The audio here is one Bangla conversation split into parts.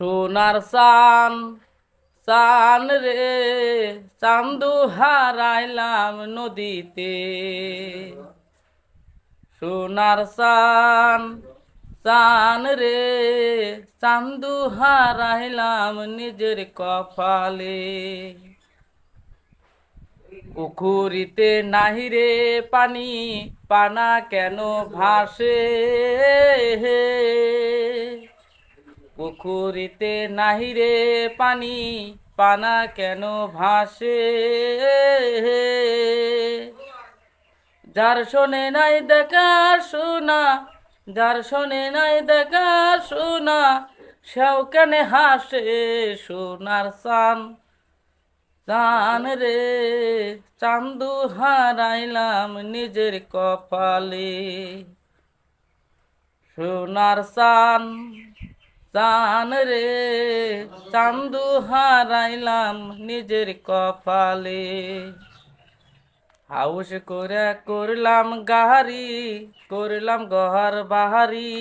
সোনার চান চান রে, চান্দু হারাইলাম নদীতে। সোনার চান চান রে, চান্দু হারাইলাম নিজের কপালে। পুকুরিতে নাহি রে পানি, পানা কেন ভাসে পুকুরিতে নাহি রে পানি, পানা কেন ভাসে? যার শোনে নাই দেখা শোনা, যার শোনে নাই দেখা শোনা, সেও কেন হাসে সোনার সান চান রে, চান্দু হারাইলাম নিজের কপালে সোনার চান। চান রে। চান্দু হারাইলাম নিজের কপালে। হাউস করে করলাম গাহারি করলাম গহর বাহারি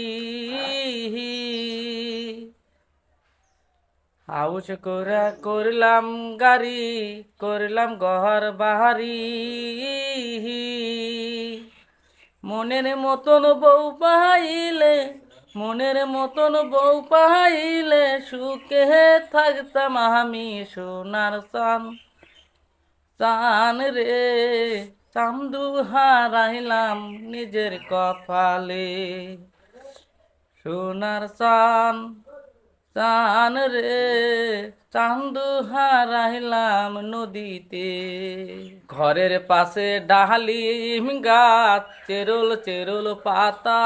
হাউস করে করলাম গাড়ি, করলাম গহর বাহারি মনের মতন বউ পাইলে মনের মতন বউ পাইলে সুখে থাকতাম আমি সোনার চান চান রে চান্দু হারাইলাম নিজের কপালে। সোনার চান চান রে, চান্দু হারাইলাম নদীতে। ঘরের পাশে ডালিম গাছ, চেরুল চেরুল পাতা।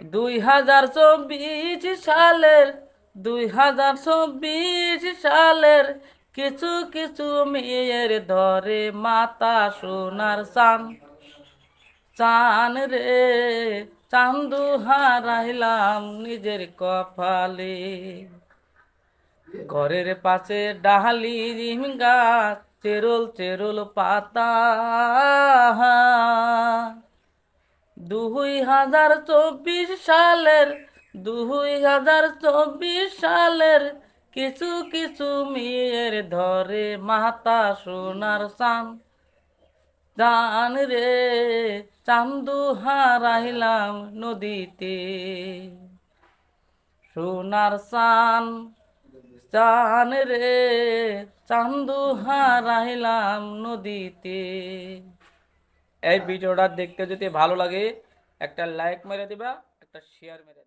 দুই হাজার চব্বিশ সালের, দুই হাজার চব্বিশ সালের কিছু কিছু মেয়ের ধরে মাতা সোনার চান। চান রে চান্দু হারাইলাম নিজের কপালে। ঘরের পাশে ডাহালি রিম গাছ, চেরুল চেরুল পাতা। দুই হাজার চব্বিশ সালের, দুই হাজার চব্বিশ সালের কিছু কিছু মেয়ের ধরে মাতা সোনার চান জান রে, চান্দু হারাইলাম নদীতে। সোনার চান চান রে, চান্দু হারাইলাম নদীতে। এই ভিডিওটা দেখতে যদি ভালো লাগে, একটা লাইক মেরে দিবা, একটা শেয়ার মেরে